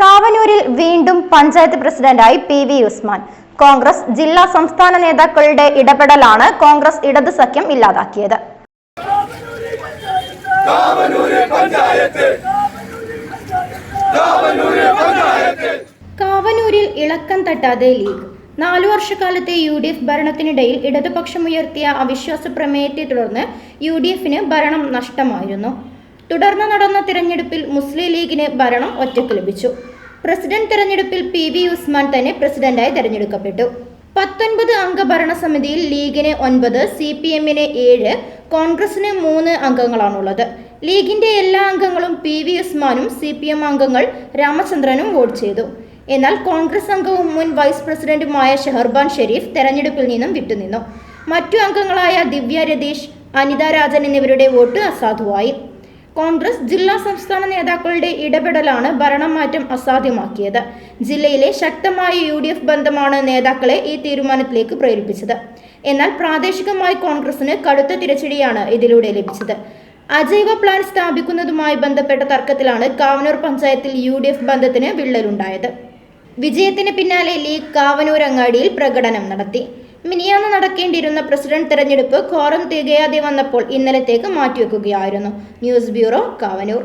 കാവനൂരിൽ വീണ്ടും പഞ്ചായത്ത് പ്രസിഡന്റായി P V Usman. Congress ജില്ലാ സംസ്ഥാന നേതാക്കളുടെ ഇടപെടലാണ് കോൺഗ്രസ് ഇടത് സഖ്യം ഇല്ലാതാക്കിയത്. കാവനൂരിൽ ഇളക്കം തട്ടാതെ ലീഗ്. നാലു വർഷക്കാലത്തെ യു ഡി എഫ് ഭരണത്തിനിടയിൽ ഇടതുപക്ഷം ഉയർത്തിയ അവിശ്വാസ പ്രമേയത്തെ തുടർന്ന് യു ഡി എഫിന് ഭരണം നഷ്ടമായിരുന്നു. തുടർന്ന് നടന്ന തിരഞ്ഞെടുപ്പിൽ മുസ്ലിം ലീഗിന് ഭരണം ഒറ്റയ്ക്ക് ലഭിച്ചു. പ്രസിഡന്റ് തെരഞ്ഞെടുപ്പിൽ പി വി ഉസ്മാൻ തന്നെ പ്രസിഡന്റായി തെരഞ്ഞെടുക്കപ്പെട്ടു. പത്തൊൻപത് അംഗ ഭരണസമിതിയിൽ ലീഗിന് ഒൻപത് സി പി എമ്മിന് ഏഴ് കോൺഗ്രസിന് മൂന്ന് അംഗങ്ങളാണുള്ളത്. ലീഗിന്റെ എല്ലാ അംഗങ്ങളും പി വി ഉസ്മാനും സി പി എം അംഗങ്ങൾ രാമചന്ദ്രനും വോട്ട് ചെയ്തു. എന്നാൽ കോൺഗ്രസ് അംഗവും മുൻ വൈസ് പ്രസിഡന്റുമായ ഷെഹർബാൻ ഷെരീഫ് തെരഞ്ഞെടുപ്പിൽ നിന്നും വിട്ടുനിന്നു. മറ്റു അംഗങ്ങളായ ദിവ്യ രതീഷ് അനിത രാജൻ എന്നിവരുടെ വോട്ട് അസാധുവായി. കോൺഗ്രസ് ജില്ലാ സംസ്ഥാന നേതാക്കളുടെ ഇടപെടലാണ് ഭരണം മാറ്റം അസാധ്യമാക്കിയത്. ജില്ലയിലെ ശക്തമായ യു ഡി എഫ് ബന്ധമാണ് നേതാക്കളെ ഈ തീരുമാനത്തിലേക്ക് പ്രേരിപ്പിച്ചത്. എന്നാൽ പ്രാദേശികമായി കോൺഗ്രസിന് കടുത്ത തിരച്ചടിയാണ് ഇതിലൂടെ ലഭിച്ചത്. അജൈവ പ്ലാൻ സ്ഥാപിക്കുന്നതുമായി ബന്ധപ്പെട്ട തർക്കത്തിലാണ് കാവനൂർ പഞ്ചായത്തിൽ യു ഡി എഫ് ബന്ധത്തിന് വിള്ളലുണ്ടായത്. വിജയത്തിന് പിന്നാലെ ലീഗ് കാവനൂർ അങ്ങാടിയിൽ പ്രകടനം നടത്തി. മിനിയാന്ന് നടക്കേണ്ടിയിരുന്ന പ്രസിഡന്റ് തെരഞ്ഞെടുപ്പ് കോറം തികയാതെ വന്നപ്പോൾ ഇന്നലത്തേക്ക് മാറ്റിവെക്കുകയായിരുന്നു. News bureau Kavanur.